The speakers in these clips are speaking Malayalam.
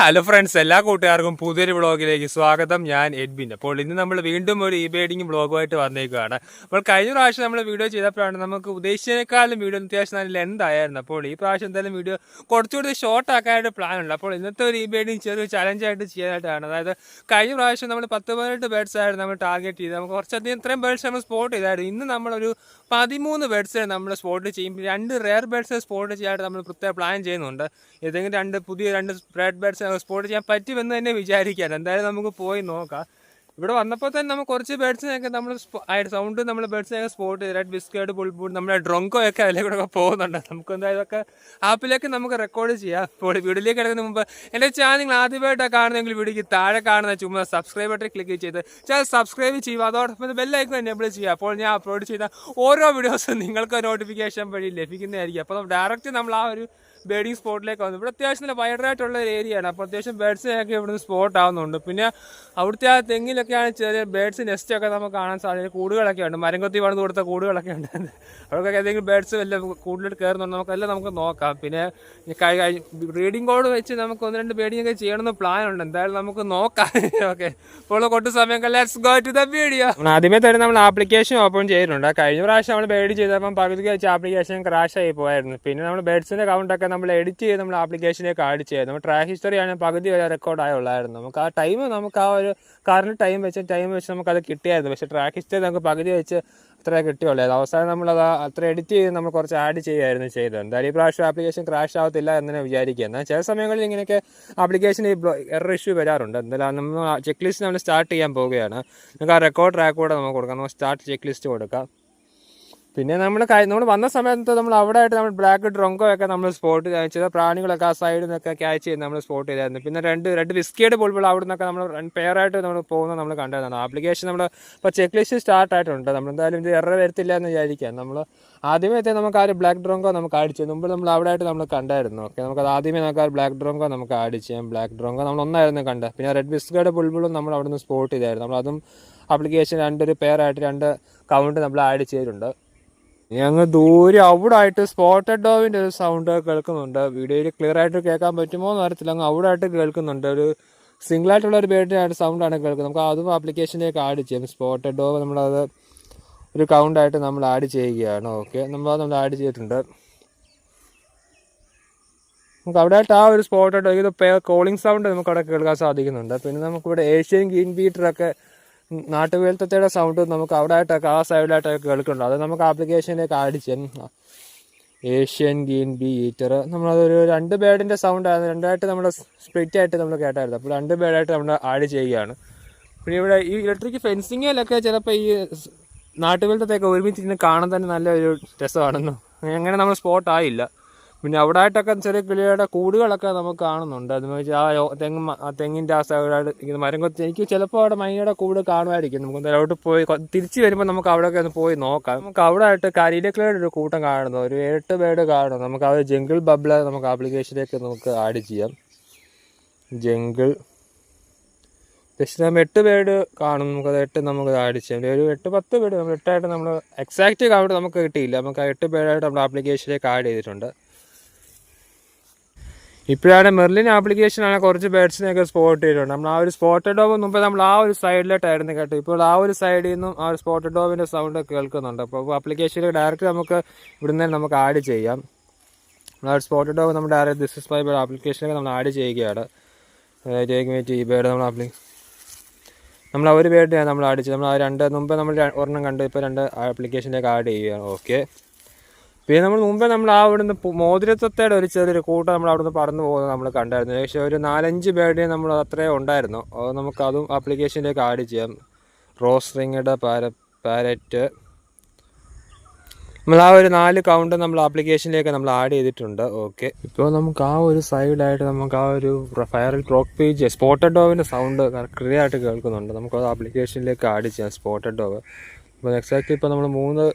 ഹലോ ഫ്രണ്ട്സ് എല്ലാ കൂട്ടുകാർക്കും പുതിയൊരു വ്ളോഗിലേക്ക് സ്വാഗതം. ഞാൻ എഡ്ബിൻ അപ്പോൾ ഇന്ന് നമ്മൾ വീണ്ടും ഒരു ഇ ബേഡിങ് വ്ളോഗുമായിട്ട് വന്നേക്കുകയാണ് അപ്പോൾ കഴിഞ്ഞ പ്രാവശ്യം നമ്മൾ വീഡിയോ ചെയ്തപ്പോഴാണ് നമുക്ക് ഉദ്ദേശിച്ചതിനേക്കാളും വീഡിയോ അത്യാവശ്യം നല്ല ലെന്ത് ആയിരുന്നു അപ്പോൾ ഈ പ്രാവശ്യം എന്തായാലും വീഡിയോ കുറച്ചുകൂടി ഷോർട്ട് ആക്കാനായിട്ട് പ്ലാൻ ഉണ്ട്. അപ്പോൾ ഇന്നത്തെ ഒരു ഇ ബേഡിങ് ചെറിയൊരു ചലഞ്ചായിട്ട് ചെയ്യാനായിട്ടാണ്. അതായത് കഴിഞ്ഞ പ്രാവശ്യം നമ്മൾ പത്ത് പതിനെട്ട് ബേഡ്സ് ആയിരുന്നു നമ്മൾ ടാർഗറ്റ് ചെയ്ത് നമുക്ക് കുറച്ചധികം ഇത്രയും ബേഡ്സ് നമ്മൾ സ്പോട്ട് ചെയ്തായിരുന്നു. ഇന്ന് നമ്മളൊരു പതിമൂന്ന് ബേഡ്സ് നമ്മൾ സ്പോട്ട് ചെയ്യും. രണ്ട് റെയർ ബേഡ്സ് സ്പോട്ട് ചെയ്യാനായിട്ട് നമ്മൾ പ്രത്യേക പ്ലാൻ ചെയ്യുന്നുണ്ട്. ഏതെങ്കിലും രണ്ട് പുതിയ രണ്ട് റെഡ് ബേഡ്സ് സ്പോട്ട് ചെയ്യാൻ പറ്റുമെന്ന് തന്നെ വിചാരിക്കാൻ എന്തായാലും നമുക്ക് പോയി നോക്കാം. ഇവിടെ വന്നപ്പോൾ തന്നെ നമുക്ക് കുറച്ച് ബേഡ്സിനെയൊക്കെ നമ്മൾ സൗണ്ട് നമ്മൾ ബേഡ്സിനെയൊക്കെ സ്പോട്ട് ചെയ്ത് റെഡ് ബിസ്ക്കറ്റ് പുൾപൂട്ട് നമ്മുടെ ഡ്രങ്കോ ഒക്കെ അതിലേ കൂടെ പോകുന്നുണ്ട്. നമുക്ക് എന്തായാലും ഒക്കെ ആപ്പിലേക്ക് നമുക്ക് റെക്കോർഡ് ചെയ്യാം. അപ്പോൾ വീഡിയോയിലേക്ക് കിടക്കുന്ന മുമ്പ് എന്റെ ചാനൽ നിങ്ങൾ ആദ്യമായിട്ടാണ് കാണുന്നതെങ്കിൽ വീഡിയോക്ക് താഴെ കാണുന്ന ചുമ്മാ സബ്സ്ക്രൈബ് ബട്ടൺ ക്ലിക്ക് ചെയ്ത് ചാനൽ സബ്സ്ക്രൈബ് ചെയ്യുക. അതോടൊപ്പം ബെല്ലൈക്കൺ എനേബിൾ ചെയ്യുക. അപ്പോൾ ഞാൻ അപ്ലോഡ് ചെയ്ത ഓരോ വീഡിയോസും നിങ്ങൾക്ക് നോട്ടിഫിക്കേഷൻ വഴി ലഭിക്കുന്നതായിരിക്കും. അപ്പോൾ ഡയറക്റ്റ് നമ്മൾ ആ ഒരു ബേഡിങ് സ്പോട്ടിലേക്ക് വന്നു. ഇവിടെ അത്യാവശ്യം നല്ല വൈഡറായിട്ടുള്ള ഒരു ഏരിയയാണ് അപ്പോൾ അത്യാവശ്യം ബേഡ്സിനൊക്കെ ഇവിടുന്ന് സ്പോട്ട് ആവുന്നുണ്ട്. പിന്നെ അവിടുത്തെ ആ തെങ്ങിലൊക്കെയാണ് ചെറിയ ബേഡ്സ് നെസ്റ്റൊക്കെ നമുക്ക് കാണാൻ സാധ്യത കൂടുകളൊക്കെ ഉണ്ട്. മരംകൊത്തി വളർന്നു കൊടുത്ത കൂടുകളൊക്കെ ഉണ്ട്. അവിടെയൊക്കെ ഏതെങ്കിലും ബേഡ്സ് വല്ല കൂടുതൽ കയറുന്നുണ്ട് നമുക്കെല്ലാം നമുക്ക് നോക്കാം. പിന്നെ റീഡിംഗ് കോഡ് വെച്ച് നമുക്ക് ഒന്ന് രണ്ട് ബേഡിംഗ് ഒക്കെ ചെയ്യണമെന്ന് പ്ലാൻ ഉണ്ട്. എന്തായാലും നമുക്ക് നോക്കാം. ഓക്കെ ഇപ്പോൾ കൊട്ട് സമയം let's go to the video ആദ്യമേ തന്നെ നമ്മൾ ആപ്ലിക്കേഷൻ ഓപ്പൺ ചെയ്തിട്ടുണ്ട്. കഴിഞ്ഞ പ്രാവശ്യം നമ്മൾ ബേഡ് ചെയ്തപ്പം പകുതി വെച്ച് ആപ്ലിക്കേഷൻ ക്രാഷ് ആയി പോയായിരുന്നു പിന്നെ നമ്മൾ ബേഡ്സിന്റെ കൗണ്ടൊക്കെ നമ്മൾ എഡിറ്റ് ചെയ്ത് നമ്മൾ ആപ്ലിക്കേഷനിലേക്ക് ആഡ് ചെയ്ത് നമ്മൾ ട്രാക്ക് ഹിസ്റ്ററിയാണ് പകുതി വരെ റെക്കോർഡ് ആയുള്ളായിരുന്നു നമുക്ക് ആ ടൈം നമുക്ക് ആ ഒരു കാറിന് ടൈം വെച്ച് ടൈം വെച്ച് നമുക്കത് കിട്ടിയായിരുന്നു. പക്ഷേ ട്രാക്ക് ഹിസ്റ്ററി നമുക്ക് പകുതി വെച്ച് അത്രേ കിട്ടിയുള്ളൂ അവസാനം നമ്മളത് അത്ര എഡിറ്റ് ചെയ്ത് നമ്മൾ കുറച്ച് ആഡ് ചെയ്യുമായിരുന്നു ചെയ്തത്. എന്തായാലും ഈ പ്രാവശ്യം ആപ്ലിക്കേഷൻ ക്രാഷ് ആവത്തില്ല എന്ന് തന്നെ വിചാരിക്കുക. എന്നാൽ ചില സമയങ്ങളിൽ ഇങ്ങനെയൊക്കെ ആപ്ലിക്കേഷൻ എറർ ഇഷ്യൂ വരാറുണ്ട്. എന്തായാലും നമ്മൾ ചെക്ക് ലിസ്റ്റ് നമ്മൾ സ്റ്റാർട്ട് ചെയ്യാൻ പോവുകയാണ്. നമുക്ക് ആ റെക്കോർഡ് ട്രാക്ക് കൂടെ നമുക്ക് കൊടുക്കാം. നമുക്ക് സ്റ്റാർട്ട് ചെക്ക് ലിസ്റ്റ് കൊടുക്കാം. പിന്നെ നമ്മൾ നമ്മൾ വന്ന സമയത്ത് നമ്മൾ അവിടെ ആയിട്ട് നമ്മൾ ബ്ലാക്ക് ഡ്രങ്കോ ഒക്കെ നമ്മൾ സ്പോട്ട് ചില പ്രാണികളൊക്കെ ആ സൈഡിൽ നിന്നൊക്കെ ക്യാച്ച് ചെയ്ത് നമ്മൾ സ്പോട്ട് ചെയ്തായിരുന്നു. പിന്നെ രണ്ട് രണ്ട് ബിസ്ക്കറ്റ് ബുൾബിൾ അവിടെ നിന്നൊക്കെ നമ്മൾ പെയറായിട്ട് നമ്മൾ പോകുന്നത് നമ്മൾ കണ്ടതാണ്. ആപ്ലിക്കേഷൻ നമ്മൾ ഇപ്പോൾ ചെക്ക് ലിസ്റ്റ് സ്റ്റാർട്ട് ആയിട്ടുണ്ട്. നമ്മൾ എന്തായാലും ഇത് എറർ വരത്തില്ല എന്ന് വിചാരിക്കാം. നമ്മൾ ആദ്യമേ തന്നെ നമുക്ക് ആ ഒരു ബ്ലാക്ക് ഡ്രോങ്കോ നമുക്ക് ആഡ് ചെയ്യാം മുമ്പ് നമ്മൾ അവിടെ ആയിട്ട് നമ്മൾ കണ്ടായിരുന്നു. ഓക്കെ നമുക്ക് അത് ആദ്യമേ നമുക്ക് ആ ബ്ലാക്ക് ഡ്രോങ്കോ നമുക്ക് ആഡ് ചെയ്യാം. ബ്ലാക്ക് ഡ്രോങ്കോ നമ്മൾ ഒന്നായിരുന്നു കണ്ട പിന്നെ റെഡ് ബിസ്ക്കറ്റ് ബുൾബിളും നമ്മൾ അവിടെ നിന്ന് സ്പോട്ട് ചെയ്തായിരുന്നു. നമ്മൾ അതും ആപ്ലിക്കേഷൻ രണ്ടൊരു പെയറായിട്ട് രണ്ട് കൗണ്ട് നമ്മൾ ആഡ് ചെയ്തിട്ടുണ്ട്. അങ്ങ് ദൂരെ അവിടെ ആയിട്ട് സ്പോട്ടഡ് ഡോവിന്റെ ഒരു സൗണ്ട് കേൾക്കുന്നുണ്ട്. വീഡിയോയിൽ ക്ലിയർ ആയിട്ട് കേൾക്കാൻ പറ്റുമോ എന്ന് അറിയത്തില്ല. അങ്ങ് അവിടെ ആയിട്ട് കേൾക്കുന്നുണ്ട്. ഒരു സിംഗിൾ ആയിട്ടുള്ള ഒരു ബേഡിന്റെ സൗണ്ടാണ് കേൾക്കുന്നത്. നമുക്ക് അതും ആപ്ലിക്കേഷനിലേക്ക് ആഡ് ചെയ്യാം. സ്പോട്ടഡ് ഡോവ് നമ്മളത് ഒരു കൗണ്ടായിട്ട് നമ്മൾ ആഡ് ചെയ്യുകയാണ്. ഓക്കെ നമ്മൾ നമ്മൾ ആഡ് ചെയ്തിട്ടുണ്ട്. നമുക്ക് അവിടെ ആയിട്ട് ആ ഒരു സ്പോട്ടഡ് ഇത് കോളിംഗ് സൗണ്ട് നമുക്ക് അവിടെ കേൾക്കാൻ സാധിക്കുന്നുണ്ട്. പിന്നെ നമുക്കിവിടെ ഏഷ്യൻ ഗ്രീൻ ബീറ്ററൊക്കെ നാട്ടുവേൽത്തയുടെ സൗണ്ട് നമുക്ക് അവിടെ ആയിട്ടൊക്കെ ആ സൈഡിലായിട്ടൊക്കെ കേൾക്കുന്നുണ്ട് അത് നമുക്ക് ആപ്ലിക്കേഷനിലേക്ക് ചെയ്യാം. ഏഷ്യൻ ഗീൻ ബി ഈറ്റർ നമ്മളതൊരു രണ്ട് ബേഡിന്റെ സൗണ്ട് ആയിരുന്നു രണ്ടായിട്ട് നമ്മൾ സ്പ്ലിറ്റ് ആയിട്ട് നമ്മൾ കേട്ടായിരുന്നു. അപ്പോൾ രണ്ട് ബേഡായിട്ട് നമ്മൾ ആഡ് ചെയ്യുകയാണ്. പിന്നെ ഇവിടെ ഈ ഇലക്ട്രിക് ഫെൻസിങ്ങിലൊക്കെ ചിലപ്പോൾ ഈ നാട്ടുവേൽത്തൊക്കെ ഒരുമിച്ചിരുന്ന് കാണാൻ തന്നെ നല്ലൊരു രസമാണെന്നും? അങ്ങനെ നമ്മൾ സ്പോട്ട് ആയില്ല. പിന്നെ അവിടെ ആയിട്ടൊക്കെ ചെറിയ കിളിയുടെ കൂടുകളൊക്കെ നമുക്ക് കാണുന്നുണ്ട്. അതെന്ന് വെച്ചാൽ ആ തെങ്ങ് ആ തെങ്ങിന്റെ ആ സൈഡായിട്ട് ഇങ്ങനെ മരം കൊത്തി എനിക്ക് ചിലപ്പോൾ അവിടെ മൈനയുടെ കൂട് കാണുമായിരിക്കും. നമുക്ക് അവിടെ പോയി തിരിച്ച് വരുമ്പോൾ നമുക്ക് അവിടെയൊക്കെ ഒന്ന് പോയി നോക്കാം. നമുക്ക് അവിടെ ആയിട്ട് കരിയിലക്കിളിയുടെ ഒരു കൂട്ടം കാണുന്നു. ഒരു എട്ട് പേട് കാണുന്നു. നമുക്ക് ആ ജംഗിൾ ബബ്ല നമുക്ക് ആപ്ലിക്കേഷനിലേക്ക് നമുക്ക് ആഡ് ചെയ്യാം. ജംഗിൾ. ദക്ഷിണ എട്ട് പേട് കാണും നമുക്കത് എട്ട് നമുക്ക് ആഡ് ചെയ്യാം. ഒരു എട്ട് പത്ത് പേട് നമ്മൾ എട്ടായിട്ട് നമ്മൾ എക്സാക്റ്റ് കൗണ്ട് നമുക്ക് കിട്ടിയില്ല. നമുക്ക് ആ എട്ട് പേടായിട്ട് നമ്മുടെ ആപ്ലിക്കേഷനിലേക്ക് ആഡ് ചെയ്തിട്ടുണ്ട്. ഇപ്പോഴാണ് മെർലിൻ ആപ്ലിക്കേഷനാണ് കുറച്ച് ബേഡ്സിനെയൊക്കെ സ്പോട്ട് ചെയ്തിട്ടുണ്ട് നമ്മൾ ആ ഒരു സ്പോട്ടഡ് ഡോവ് മുമ്പ് നമ്മൾ ആ ഒരു സൈഡിലോട്ടായിരുന്നു കേട്ടോ. ഇപ്പോൾ ആ ഒരു സൈഡിൽ നിന്നും ആ ഒരു സ്പോട്ടഡ് ഡോവിന്റെ സൗണ്ട് കേൾക്കുന്നുണ്ട്. അപ്പോൾ ആപ്ലിക്കേഷനിൽ ഡയറക്റ്റ് നമുക്ക് ഇവിടുന്ന് തന്നെ നമുക്ക് ആഡ് ചെയ്യാം. നമ്മൾ ആ ഒരു സ്പോട്ടഡ് ഡോവ് നമ്മൾ direct this is by bird ആപ്ലിക്കേഷനൊക്കെ നമ്മൾ ആഡ് ചെയ്യുകയാണ്. മീറ്റ് ഈ ബേഡ് നമ്മൾ ആപ്ലി നമ്മൾ ആ ഒരു ബേഡ് നമ്മൾ ആഡ് ചെയ്ത് നമ്മൾ ആ രണ്ട് മുമ്പ് നമ്മൾ ഒരെണ്ണം കണ്ട്. ഇപ്പോൾ രണ്ട് ആപ്ലിക്കേഷനിലേക്ക് ആഡ് ചെയ്യുകയാണ്. ഓക്കെ പിന്നെ നമ്മൾ മുമ്പേ നമ്മൾ ആ അവിടുന്ന് മോതിരത്വത്തേടെ ഒരു ചെറിയൊരു കൂട്ടം നമ്മൾ അവിടുന്ന് പറന്നു പോകുന്നത് നമ്മൾ കണ്ടായിരുന്നു. ഏകദേശം ഒരു നാലഞ്ച് ബേഡിനെ നമ്മൾ അത്രയും ഉണ്ടായിരുന്നു. അത് നമുക്ക് അതും ആപ്ലിക്കേഷനിലേക്ക് ആഡ് ചെയ്യാം. റോസ് റിങ്ങയുടെ പാര പാരറ്റ് നമ്മൾ ആ ഒരു നാല് കൗണ്ട് നമ്മൾ ആപ്ലിക്കേഷനിലേക്ക് നമ്മൾ ആഡ് ചെയ്തിട്ടുണ്ട്. ഓക്കെ ഇപ്പോൾ നമുക്ക് ആ ഒരു സൈഡായിട്ട് നമുക്ക് ആ ഒരു ഫയറിൽ ക്രോക്ക് പേജ് സ്പോട്ടഡ് ഡോവിന്റെ സൗണ്ട് ക്ലിയർ ആയിട്ട് കേൾക്കുന്നുണ്ട്. നമുക്ക് അത് ആപ്ലിക്കേഷനിലേക്ക് ആഡ് ചെയ്യാം സ്പോട്ടഡ് ഡോവ് അപ്പോൾ എക്സാക്ട്ലി ഇപ്പോൾ നമ്മൾ മൂന്ന്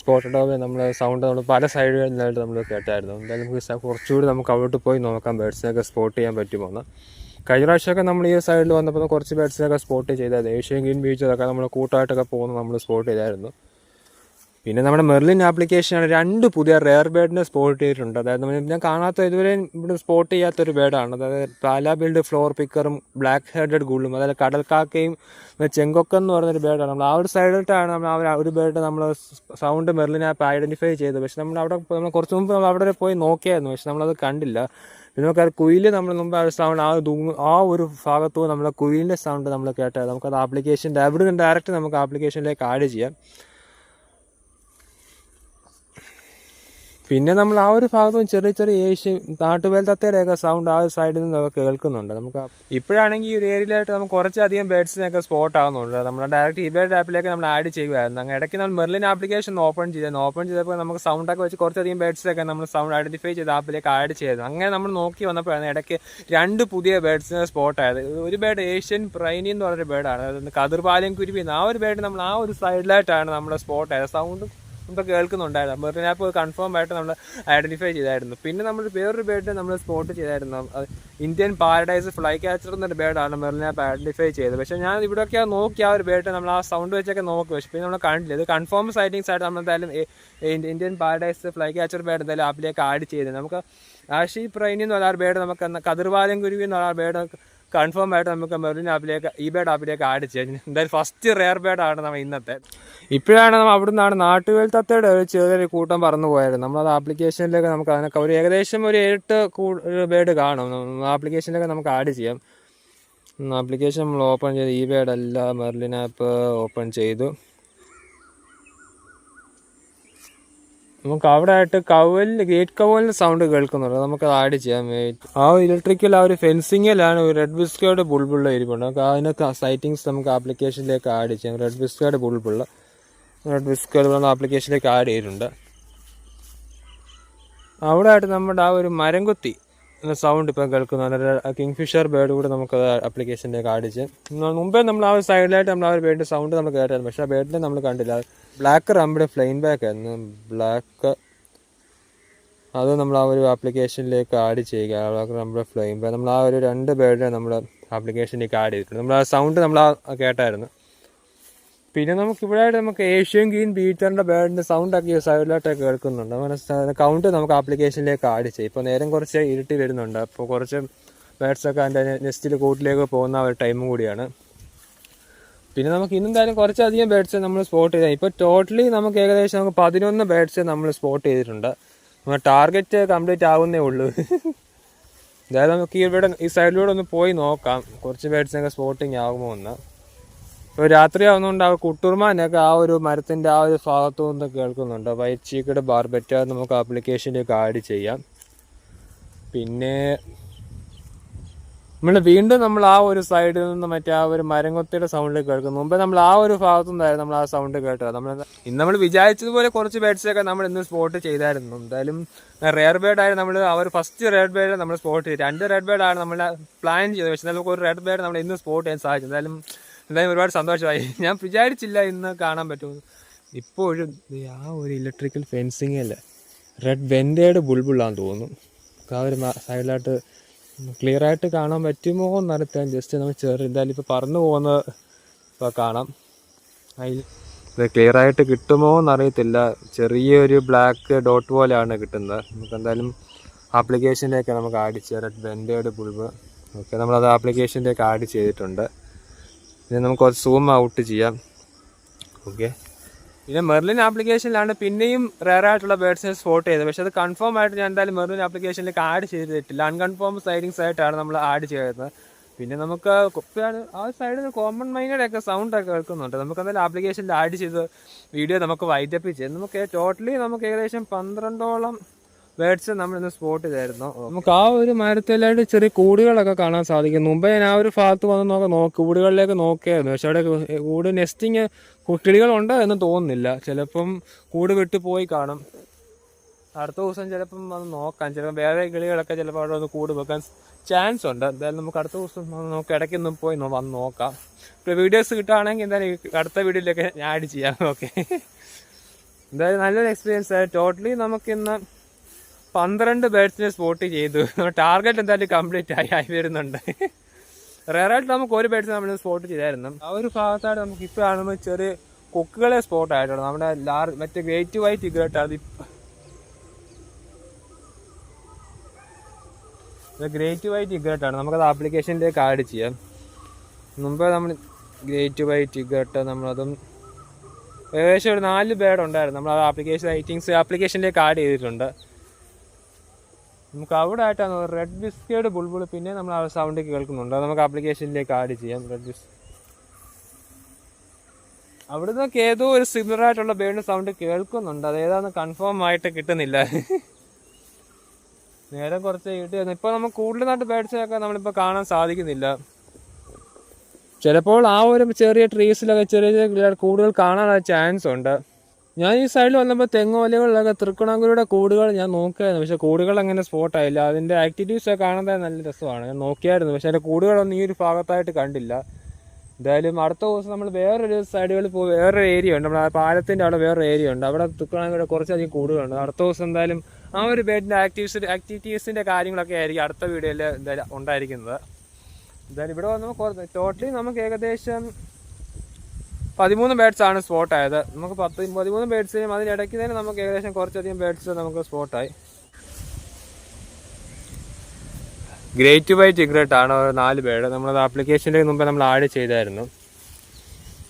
സ്പോട്ടഡ് ഡോവ് നമ്മൾ സൗണ്ട് നമ്മൾ പല സൈഡുകളിൽ നിന്നായിട്ട് നമ്മൾ കേട്ടായിരുന്നു. എന്തായാലും നമുക്ക് കുറച്ചുകൂടി നമുക്ക് അവിടോട്ട് പോയി നോക്കാം. ബേഡ്സിനൊക്കെ സ്പോട്ട് ചെയ്യാൻ പറ്റുമോ എന്ന്. കഴിഞ്ഞ പ്രാവശ്യമൊക്കെ നമ്മൾ ഈ സൈഡിൽ വന്നപ്പോൾ കുറച്ച് ബേഡ്സിനൊക്കെ സ്പോട്ട് ചെയ്തായിരുന്നു. ഏഷ്യൻ ഗ്രീൻ ബീച്ചിലൊക്കെ നമ്മൾ കൂട്ടമായിട്ടൊക്കെ പോകുന്നത് നമ്മൾ സ്പോട്ട് ചെയ്തായിരുന്നു. പിന്നെ നമ്മുടെ മെർലിൻ ആപ്ലിക്കേഷനാണ് രണ്ട് പുതിയ റെയർ ബേഡിനെ സ്പോട്ട് ചെയ്തിട്ടുണ്ട്. അതായത് ഞാൻ കാണാത്ത ഇതുവരെ ഇവിടെ സ്പോട്ട് ചെയ്യാത്തൊരു ബേഡാണ് അതായത് പാലാ ബിൽഡ് ഫ്ലോർ പിക്കറും ബ്ലാക്ക് ഹെഡഡ് ഗുള്ളും അതായത് കടൽക്കാക്കയും ചെങ്കൊക്കം എന്ന് പറഞ്ഞൊരു ബേഡാണ് നമ്മൾ ആ ഒരു സൈഡിലോട്ടാണ് നമ്മൾ ആ ഒരു- ആ ബേഡ് നമ്മൾ സൗണ്ട് മെർലിൻ ആപ്പ് ഐഡന്റിഫൈ ചെയ്തത്. പക്ഷെ നമ്മൾ അവിടെ നമ്മൾ കുറച്ച് മുമ്പ് നമ്മൾ അവിടെ പോയി നോക്കിയായിരുന്നു. പക്ഷെ നമ്മളത് കണ്ടില്ല. പിന്നെ നമുക്ക് അത് കുയിൽ നമ്മൾ മുമ്പ് ആ സൗണ്ട് ആ ആ ഒരു ഭാഗത്തു നമ്മൾ കുയിലിന്റെ സൗണ്ട് നമ്മൾ കേട്ടത് നമുക്കത് ആപ്ലിക്കേഷന്റെ അവിടെ നിന്ന് ഡയറക്റ്റ് നമുക്ക് ആപ്ലിക്കേഷനിലേക്ക് ആഡ് ചെയ്യാം. പിന്നെ നമ്മൾ ആ ഒരു ഭാഗത്തും ചെറിയ ചെറിയ ഏഷ്യ നാട്ടുവേലത്തത്തേടെയൊക്കെ സൗണ്ട് ആ ഒരു സൈഡിൽ നിന്നൊക്കെ കേൾക്കുന്നുണ്ട്. നമുക്ക് ഇപ്പോഴാണെങ്കിൽ ഈ ഒരു ഏരിയയിലായിട്ട് നമുക്ക് കുറച്ചധികം ബേഡ്സിനൊക്കെ സ്പോട്ട് ആവുന്നുണ്ട്. നമ്മൾ ഡയറക്റ്റ് ഈ ബേഡ് ആപ്പിലേക്ക് നമ്മൾ ആഡ് ചെയ്യുമായിരുന്നു അങ്ങനെ ഇടയ്ക്ക് നമ്മൾ മെർലിൻ ആപ്ലിക്കേഷൻ ഓപ്പൺ ചെയ്തായിരുന്നു ഓപ്പൺ ചെയ്തപ്പോൾ നമുക്ക് സൗണ്ടൊക്കെ വെച്ച് കുറച്ചധികം ബേഡ്സിനൊക്കെ നമ്മൾ സൗണ്ട് ഐഡന്റിഫൈ ചെയ്ത് ആപ്പിലേക്ക് ആഡ് ചെയ്തു. അങ്ങനെ നമ്മൾ നോക്കി വന്നപ്പോഴാണ് ഇടയ്ക്ക് രണ്ട് പുതിയ ബേഡ്സിനെ സ്പോട്ട് ആയത്. ഒരു ബേഡ് ഏഷ്യൻ പ്രൈനി എന്ന് പറഞ്ഞൊരു ബേഡാണ് അതായത് കതിർപാലം കുരുവി ആ ഒരു ബേഡ് നമ്മൾ ആ ഒരു സൈഡിലായിട്ടാണ് നമ്മൾ സ്പോട്ട് ആയത്. സൗണ്ട് ഇപ്പോൾ കേൾക്കുന്നുണ്ടായിരുന്നു. ഇപ്പോൾ കൺഫേം ആയിട്ട് നമ്മൾ ഐഡന്റിഫൈ ചെയ്തായിരുന്നു. പിന്നെ നമ്മൾ വേറൊരു ബേഡ് നമ്മൾ സ്പോട്ട് ചെയ്തായിരുന്നു. ഇന്ത്യൻ പാരഡൈസ് ഫ്ലൈ ക്യാച്ചർ എന്നൊരു ബേഡാണ് മെറിൻ ആപ്പ് ഐഡന്റിഫൈ ചെയ്തത്. പക്ഷേ ഞാൻ ഇവിടെയൊക്കെ നോക്കി ആ ഒരു ബേഡ് നമ്മൾ ആ സൗണ്ട് വെച്ചൊക്കെ നോക്കി. പക്ഷേ പിന്നെ നമ്മൾ കണ്ടില്ല. ഇത് കൺഫേം സൈറ്റിങ്സ് ആയിട്ട് നമ്മൾ എന്തായാലും Indian paradise flycatcher bird എന്തായാലും ആപ്പിലേക്ക് ആഡ് ചെയ്ത് നമുക്ക് ആഷി പ്രൈനി എന്ന് പറഞ്ഞ ബേഡ് നമുക്ക് എന്നാ കതിർവാലം കുരുവി എന്ന് പറഞ്ഞ ബേഡ് കൺഫേം ആയിട്ട് നമുക്ക് മെറിൻ ആപ്പിലേക്ക് ഈ ബേഡ് ആപ്പിലേക്ക് ആഡ് ചെയ്യാം. എന്തായാലും ഫസ്റ്റ് റെയർ ബേഡാണ് നമ്മൾ ഇന്നത്തെ. ഇപ്പോഴാണ് നമ്മൾ അവിടെ നിന്നാണ് നാട്ടുവേൽ തത്തയുടെ ഒരു ചെറിയൊരു കൂട്ടം പറന്നു പോയായിരുന്നു നമ്മളത് ആപ്ലിക്കേഷനിലേക്ക് നമുക്ക് അതിനൊക്കെ ഒരു ഏകദേശം ഒരു എട്ട് ബേഡ് കാണും. ആപ്ലിക്കേഷനിലേക്ക് നമുക്ക് ആഡ് ചെയ്യാം. ആപ്ലിക്കേഷൻ നമ്മൾ ഓപ്പൺ ചെയ്ത് ഈ ബേഡ് എല്ലാം മെർലിൻ ആപ്പ് ഓപ്പൺ ചെയ്തു. നമുക്ക് അവിടെ ആയിട്ട് കവലിന് ഗേറ്റ് കവലിന്റെ സൗണ്ട് കേൾക്കുന്നുണ്ട്. നമുക്ക് ആഡ് ചെയ്യാം. ആ ഇലക്ട്രിക്കൽ ആ ഒരു ഫെൻസിങ്ങിലാണ് റെഡ് ബിസ്കേർഡ് ബുൾബുള്ള ഇരിപ്പുണ്ട്. നമുക്ക് അതിനൊക്കെ സൈറ്റിങ്സ് നമുക്ക് ആപ്ലിക്കേഷനിലേക്ക് ആഡ് ചെയ്യാം. റെഡ് ബിസ്കേർഡ് ബുൾബുള്ള റെഡ് ബിസ്കേർഡ് ആപ്ലിക്കേഷനിലേക്ക് ആഡ് ചെയ്തിട്ടുണ്ട്. അവിടെ ആയിട്ട് നമ്മുടെ ആ ഒരു മരം കുത്തി സൗണ്ട് ഇപ്പം കേൾക്കുന്നുണ്ട്. കിങ് ഫിഷർ ബേർഡ് കൂടെ നമുക്ക് ആപ്ലിക്കേഷനിലേക്ക് ആഡ് ചെയ്യാം. മുമ്പേ നമ്മൾ ആ ഒരു സൈഡിലായിട്ട് നമ്മൾ ആ ഒരു ബേഡിന്റെ സൗണ്ട് നമ്മൾ കേട്ടായിരുന്നു പക്ഷേ ആ ബേഡിനെ നമ്മൾ കണ്ടില്ല. ബ്ലാക്ക് റാമ്പിടെ ഫ്ലെയിൻ ബാക്ക് ആയിരുന്നു. ബ്ലാക്ക് അത് നമ്മൾ ആ ഒരു ആപ്ലിക്കേഷനിലേക്ക് ആഡ് ചെയ്യുക. ബ്ലാക്ക് റാമ്പിടെ ഫ്ലെയിൻ ബാക്ക് നമ്മൾ ആ ഒരു രണ്ട് ബേഡിനെ നമ്മൾ ആപ്ലിക്കേഷനിലേക്ക് ആഡ് ചെയ്തിട്ടുണ്ട്. നമ്മൾ ആ സൗണ്ട് നമ്മൾ ആ കേട്ടായിരുന്നു. പിന്നെ നമുക്ക് ഇവിടെ ആയിട്ട് നമുക്ക് ഏഷ്യൻ ഗ്രീൻ ബീറ്ററിന്റെ ബേഡിന്റെ സൗണ്ട് ഈ സൈഡിലോട്ടൊക്കെ കേൾക്കുന്നുണ്ട്. അങ്ങനെ കൗണ്ട് നമുക്ക് ആപ്ലിക്കേഷനിലേക്ക് ആഡ് ചെയ്യും. ഇപ്പോൾ നേരം കുറച്ച് ഇരുട്ടി വരുന്നുണ്ട്. അപ്പോൾ കുറച്ച് ബേഡ്സൊക്കെ അതിന്റെ നെസ്റ്റിൽ കൂട്ടിലേക്ക് പോകുന്ന ഒരു ടൈമും കൂടിയാണ്. പിന്നെ നമുക്ക് ഇന്നെന്തായാലും കുറച്ചധികം ബേഡ്സ് നമ്മൾ സ്പോട്ട് ചെയ്താൽ ഇപ്പോൾ ടോട്ടലി നമുക്ക് ഏകദേശം നമുക്ക് പതിനൊന്ന് ബേഡ്സ് നമ്മൾ സ്പോട്ട് ചെയ്തിട്ടുണ്ട്. നമ്മുടെ ടാർഗറ്റ് കംപ്ലീറ്റ് ആവുന്നേ ഉള്ളൂ. അതായത് നമുക്ക് ഈ ഇവിടെ ഈ സൈഡിലൂടെ ഒന്ന് പോയി നോക്കാം. കുറച്ച് ബേഡ്സിനൊക്കെ സ്പോട്ടിങ് ആകുമോ എന്ന്. ഇപ്പോൾ രാത്രി ആവുന്നതുകൊണ്ട് ആ കുട്ടുർമാനൊക്കെ ആ ഒരു മരത്തിന്റെ ആ ഒരു ഭാഗത്തു നിന്ന് കേൾക്കുന്നുണ്ട്. വൈറ്റ് ചീക്കയുടെ ബാർബറ്റ നമുക്ക് ആപ്ലിക്കേഷന്റെ ആഡ് ചെയ്യാം. പിന്നെ നമ്മൾ വീണ്ടും നമ്മൾ ആ ഒരു സൈഡിൽ നിന്ന് മറ്റേ ആ ഒരു മരംകൊത്തിയുടെ സൗണ്ട് കേൾക്കും. മുമ്പേ നമ്മൾ ആ ഒരു ഭാഗത്തു നിന്നായിരുന്നു നമ്മൾ ആ സൗണ്ട് കേട്ടത്. നമ്മൾ ഇന്ന് നമ്മൾ വിചാരിച്ചതുപോലെ കുറച്ച് ബേഡ്സൊക്കെ നമ്മൾ ഇന്ന് സ്പോട്ട് ചെയ്തായിരുന്നു. എന്തായാലും റെയർ ബേഡ് ആയി നമ്മൾ ആ ഒരു ഫസ്റ്റ് റെഡ് ബേഡ് നമ്മൾ സ്പോട്ട് ചെയ്തു. രണ്ട് റെഡ് ബേഡാണ് നമ്മൾ പ്ലാൻ ചെയ്തത്. പക്ഷെ നമുക്ക് ഒരു റെഡ് ബേഡ് നമ്മൾ ഇന്ന് സ്പോട്ട് ചെയ്യാൻ സാധിച്ചു. എന്തായാലും എന്തായാലും ഒരുപാട് സന്തോഷമായി. ഞാൻ വിചാരിച്ചില്ല ഇന്ന് കാണാൻ പറ്റുമെന്ന് ഇപ്പോഴും ആ ഒരു ഇലക്ട്രിക്കൽ ഫെൻസിങ് അല്ലേ? റെഡ് വെൻഡേഡ് ബുൾബുള്ളാന്ന് തോന്നുന്നു. ആ ഒരു സൈഡിലായിട്ട് ക്ലിയർ ആയിട്ട് കാണാൻ പറ്റുമോ എന്നറിയാൻ ജസ്റ്റ് നമ്മൾ ചെറിയ എന്തായാലും ഇപ്പോൾ പറന്നു പോകുന്നത് ഇപ്പോൾ കാണാം. അതിൽ ഇത് ക്ലിയർ ആയിട്ട് കിട്ടുമോ എന്നറിയത്തില്ല. ചെറിയൊരു ബ്ലാക്ക് ഡോട്ട് പോലെയാണ് കിട്ടുന്നത്. നമുക്ക് എന്തായാലും ആപ്ലിക്കേഷന്റെയൊക്കെ നമുക്ക് ആഡ് ചെയ്യാം. ബെൻഡേഡ് ബുൾബ് ഓക്കെ നമ്മളത് ആപ്ലിക്കേഷന്റെയൊക്കെ ആഡ് ചെയ്തിട്ടുണ്ട്. ഇനി നമുക്ക് സൂം ഔട്ട് ചെയ്യാം. ഓക്കെ പിന്നെ മെർലിൻ ആപ്ലിക്കേഷനിലാണ് പിന്നെയും റെയർ ആയിട്ടുള്ള ബേഡ്സിനെ സ്പോട്ട് ചെയ്തത്. പക്ഷെ അത് കൺഫേം ആയിട്ട് ഞാൻ എന്തായാലും മെർലിൻ ആപ്ലിക്കേഷനിലേക്ക് ആഡ് ചെയ്തിട്ടില്ല. അൺകൺഫേം സൈഡിങ്സ് ആയിട്ടാണ് നമ്മൾ ആഡ് ചെയ്തത് പിന്നെ നമുക്ക് ആ സൈഡിൽ കോമൺ മൈനഡ് ഒക്കെ സൗണ്ട് ഒക്കെ കേൾക്കുന്നുണ്ട്. നമുക്ക് എന്തായാലും ആപ്ലിക്കേഷനിൽ ആഡ് ചെയ്ത് വീഡിയോ നമുക്ക് വൈറ്റപ്പ് നമുക്ക് ടോട്ടലി നമുക്ക് ഏകദേശം പന്ത്രണ്ടോളം ബേഡ്സ് നമ്മൾ ഇന്ന് സ്പോട്ട് ചെയ്തായിരുന്നു നമുക്ക് ആ ഒരു മരത്തിലായിട്ട് ചെറിയ കൂടുകളൊക്കെ കാണാൻ സാധിക്കും. മുമ്പേ ഞാൻ ആ ഒരു ഭാഗത്ത് വന്ന് നോക്ക നോക്ക് കൂടുകളിലേക്ക് നോക്കിയായിരുന്നു. പക്ഷെ അവിടെ കൂട് നെസ്റ്റിങ് കിളികളുണ്ടോ എന്ന് തോന്നുന്നില്ല. ചിലപ്പം കൂട് വിട്ടു പോയി കാണും. അടുത്ത ദിവസം ചിലപ്പം വന്ന് നോക്കാം. ചിലപ്പോൾ വേറെ കിളികളൊക്കെ ചിലപ്പോൾ അവിടെ വന്ന് കൂട് വെക്കാൻ ചാൻസ് ഉണ്ട്. എന്തായാലും നമുക്ക് അടുത്ത ദിവസം വന്ന് നോക്കാം. ഇടയ്ക്കൊന്നും പോയി വന്ന് നോക്കാം. ഇപ്പോൾ വീഡിയോസ് കിട്ടുകയാണെങ്കിൽ എന്തായാലും അടുത്ത വീഡിയോയിലൊക്കെ ഞാൻ ആഡ് ചെയ്യാം. ഓക്കെ എന്തായാലും നല്ലൊരു എക്സ്പീരിയൻസ് ആയി. ടോട്ടലി നമുക്കിന്ന് പന്ത്രണ്ട് ബേഡ്സിനെ സ്പോട്ട് ചെയ്തു. ടാർഗറ്റ് എന്തായാലും കംപ്ലീറ്റ് ആയി ആയി വരുന്നുണ്ട്. റയറായിട്ട് നമുക്ക് ഒരു ബേഡ്സ് നമ്മൾ സ്പോട്ട് ചെയ്തായിരുന്നു. ആ ഒരു ഭാഗത്തായിട്ട് നമുക്ക് ഇപ്പോൾ കാണുമ്പോൾ ചെറിയ കൊക്കുകളെ സ്പോട്ട് ആയിട്ടുണ്ട് നമ്മുടെ ലാർ മറ്റേ ഗ്രേറ്റ് വൈറ്റ് ഇഗ്രേറ്റ് അത് ഗ്രേറ്റ് വൈറ്റ് ഇഗ്രേറ്റ് ആണ് നമുക്കത് ആപ്ലിക്കേഷനിലേക്ക് ആഡ് ചെയ്യാം. മുമ്പ് നമ്മൾ ഗ്രേറ്റ് വൈറ്റ് ഇഗ്രട്ട് നമ്മളതും ഏകദേശം ഒരു നാല് ബേഡ് ഉണ്ടായിരുന്നു നമ്മൾ ആ ആപ്ലിക്കേഷൻ റൈറ്റിങ്സ് ആപ്ലിക്കേഷനിലേക്ക് ആഡ് ചെയ്തിട്ടുണ്ട്. നമുക്ക് അവിടെ ആയിട്ടാണ് റെഡ് ബിസ്കേഡ് ബുൾബുൾ പിന്നെ നമ്മൾ ആ സൗണ്ട് കേൾക്കുന്നുണ്ട്. അത് നമുക്ക് ആപ്ലിക്കേഷനിലേക്ക് ആഡ് ചെയ്യാം റെഡ് ബിസ് അവിടെ നിന്നൊക്കെ ഏതോ ഒരു സിമിലർ ആയിട്ടുള്ള ബേഡിന് സൗണ്ട് കേൾക്കുന്നുണ്ട്. അത് ഏതാന്ന് കൺഫേം ആയിട്ട് കിട്ടുന്നില്ല. നേരെ കുറച്ച് കിട്ടി ഇപ്പൊ നമുക്ക് കൂടുതലായിട്ട് ബേഡ്സിനൊക്കെ നമ്മളിപ്പോ കാണാൻ സാധിക്കുന്നില്ല. ചിലപ്പോൾ ആ ഒരു ചെറിയ ട്രീസിലൊക്കെ ചെറിയ ചെറിയ കൂടുതൽ കാണാനുള്ള ചാൻസ് ഉണ്ട്. ഞാൻ ഈ സൈഡിൽ വന്നപ്പോൾ തെങ്ങോലകളിലൊക്കെ തൃക്കുണാങ്കുരിയുടെ കൂടുകൾ ഞാൻ നോക്കിയായിരുന്നു പക്ഷെ കൂടുകൾ അങ്ങനെ സ്പോട്ടായില്ല അതിന്റെ ആക്ടിവിറ്റീസ് ഒക്കെ കാണാൻ നല്ല രസമാണ്. ഞാൻ നോക്കിയായിരുന്നു. പക്ഷെ അതിന്റെ കൂടുകളൊന്നും ഈ ഒരു ഭാഗത്തായിട്ട് കണ്ടില്ല. എന്തായാലും അടുത്ത ദിവസം നമ്മൾ വേറൊരു സൈഡുകളിൽ പോയി വേറൊരു ഏരിയ ഉണ്ട്. നമ്മുടെ പാലത്തിന്റെ അവിടെ വേറൊരു ഏരിയ ഉണ്ട്. അവിടെ തൃക്കണാങ്കുര കുറച്ചധികം കൂടുകളുണ്ട്. അടുത്ത ദിവസം എന്തായാലും ആ ഒരു ബേഡിന്റെ ആക്ടിവിറ്റീസ് ആക്ടിവിറ്റീസിന്റെ കാര്യങ്ങളൊക്കെ ആയിരിക്കും അടുത്ത വീഡിയോയിൽ എന്തായാലും ഉണ്ടായിരിക്കുന്നത്. എന്തായാലും ഇവിടെ വന്നപ്പോൾ ടോട്ടലി നമുക്ക് ഏകദേശം പതിമൂന്ന് ബേഡ്സ് ആണ് സ്പോട്ട് ആയത്. നമുക്ക് പത്ത് പതിമൂന്ന് ബേഡ്സിനും അതിനിടയ്ക്ക് തന്നെ നമുക്ക് ഏകദേശം കുറച്ചധികം ബേഡ്സ് നമുക്ക് സ്പോട്ടായി ഗ്രേറ്റ് വൈറ്റ് ഇഗ്രറ്റ് ആണ് ഒരു നാല് ബേഡ് നമ്മളത് ആപ്ലിക്കേഷന്റെ മുമ്പ് നമ്മൾ ആഡ് ചെയ്തായിരുന്നു.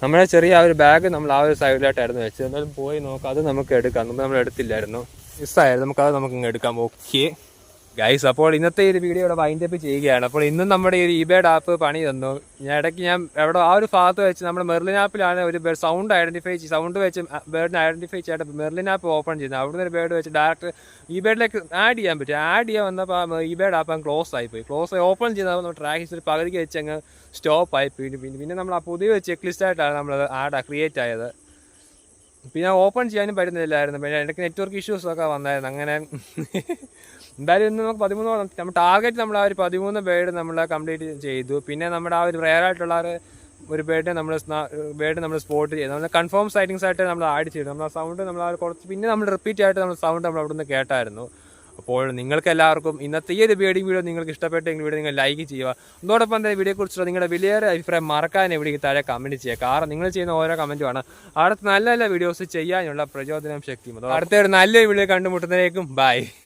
നമ്മുടെ ചെറിയ ആ ഒരു ബാഗ് നമ്മൾ ആ ഒരു സൈഡിലായിട്ടായിരുന്നു വെച്ചത്. എന്നാലും പോയി നോക്കാം അത് നമുക്ക് എടുക്കാം. മുമ്പ് നമ്മൾ എടുത്തില്ലായിരുന്നു. മിസ്സായിരുന്നു നമുക്കത് നമുക്ക് ഇങ്ങ് എടുക്കാം. ഓക്കെ ഗൈസ് അപ്പോൾ ഇന്നത്തെ ഒരു വീഡിയോ ഇവിടെ വൈൻഡ് അപ്പ് ചെയ്യുകയാണ്. അപ്പോൾ ഇന്നും നമ്മുടെ ഈ ഇബേഡ് ആപ്പ് പണി തന്നു. ഞാൻ ഇടയ്ക്ക് ഞാൻ എവിടെ ആ ഒരു ഭാഗത്ത് വെച്ച് നമ്മുടെ മെർലിൻ ആപ്പിലാണ് ഒരു സൗണ്ട് ഐഡന്റിഫൈ ചെയ്ത് സൗണ്ട് വെച്ച് ബേർഡിനെ ഐഡന്റിഫൈ ചെയ്തിട്ട് മെർലിൻ ആപ്പ് ഓപ്പൺ ചെയ്യുന്നത്. അവിടുന്ന് ഒരു ബേർഡ് വെച്ച് ഡയറക്റ്റ് ഇബേഡിലേക്ക് ബേഡിലേക്ക് ആഡ് ചെയ്യാൻ പറ്റും. ആഡ് ചെയ്യാൻ വന്നപ്പോൾ ഇബേഡ് ആപ്പ് അങ്ങ് ക്ലോസ് ആയിപ്പോയി. ക്ലോസ് ഓപ്പൺ ചെയ്തപ്പോൾ നമ്മൾ ട്രാക്ക് ഒരു പകുതിക്ക് വെച്ച് അങ്ങ് സ്റ്റോപ്പ് ആയി. പിന്നെ പിന്നെ നമ്മൾ ആ പുതിയ ചെക്ക് ലിസ്റ്റ് ആയിട്ടാണ് നമ്മൾ ആഡ് ക്രിയേറ്റ് ആയത്. പിന്നെ ഓപ്പൺ ചെയ്യാനും പറ്റുന്നില്ലായിരുന്നു. പിന്നെ ഇടയ്ക്ക് നെറ്റ്വർക്ക് ഇഷ്യൂസൊക്കെ വന്നായിരുന്നു. അങ്ങനെ എന്തായാലും ഇന്ന് നമുക്ക് പതിമൂന്ന് നമ്മൾ ടാർഗറ്റ് നമ്മൾ ആ ഒരു പതിമൂന്ന് ബേഡ് നമ്മൾ കംപ്ലീറ്റ് ചെയ്തു. പിന്നെ നമ്മുടെ ആ ഒരു റെയർ ആയിട്ടുള്ള ഒരു ബേഡ് നമ്മൾ ബേഡ് നമ്മൾ സ്പോട്ട് ചെയ്തു. നമ്മൾ കൺഫേം സൈറ്റിങ്സ് ആയിട്ട് നമ്മൾ ആഡ് ചെയ്തു. നമ്മൾ ആ സൗണ്ട് നമ്മൾ ആ കുറച്ച് പിന്നെ നമ്മൾ റിപ്പീറ്റ് ആയിട്ട് നമ്മൾ സൗണ്ട് നമ്മൾ അവിടെ നിന്ന് കേട്ടായിരുന്നു. അപ്പോൾ നിങ്ങൾക്ക് എല്ലാവർക്കും ഇന്നത്തെ ഈ ഒരു ബേഡിംഗ് വീഡിയോ നിങ്ങൾക്ക് ഇഷ്ടപ്പെട്ടെങ്കിൽ വീഡിയോ നിങ്ങൾ ലൈക്ക് ചെയ്യുക. അതോടൊപ്പം തന്നെ വീഡിയോയെക്കുറിച്ചുള്ള നിങ്ങളുടെ വലിയൊരു അഭിപ്രായം മറക്കാൻ എവിടെ താഴെ കമന്റ് ചെയ്യുക. കാരണം നിങ്ങൾ ചെയ്യുന്ന ഓരോ കമന്റുമാണ് അടുത്ത നല്ല നല്ല വീഡിയോസ് ചെയ്യാനുള്ള പ്രചോദനം ശക്തിയും. അടുത്ത ഒരു നല്ല വീഡിയോ കണ്ടുമുട്ടുന്നതിലേക്കും ബൈ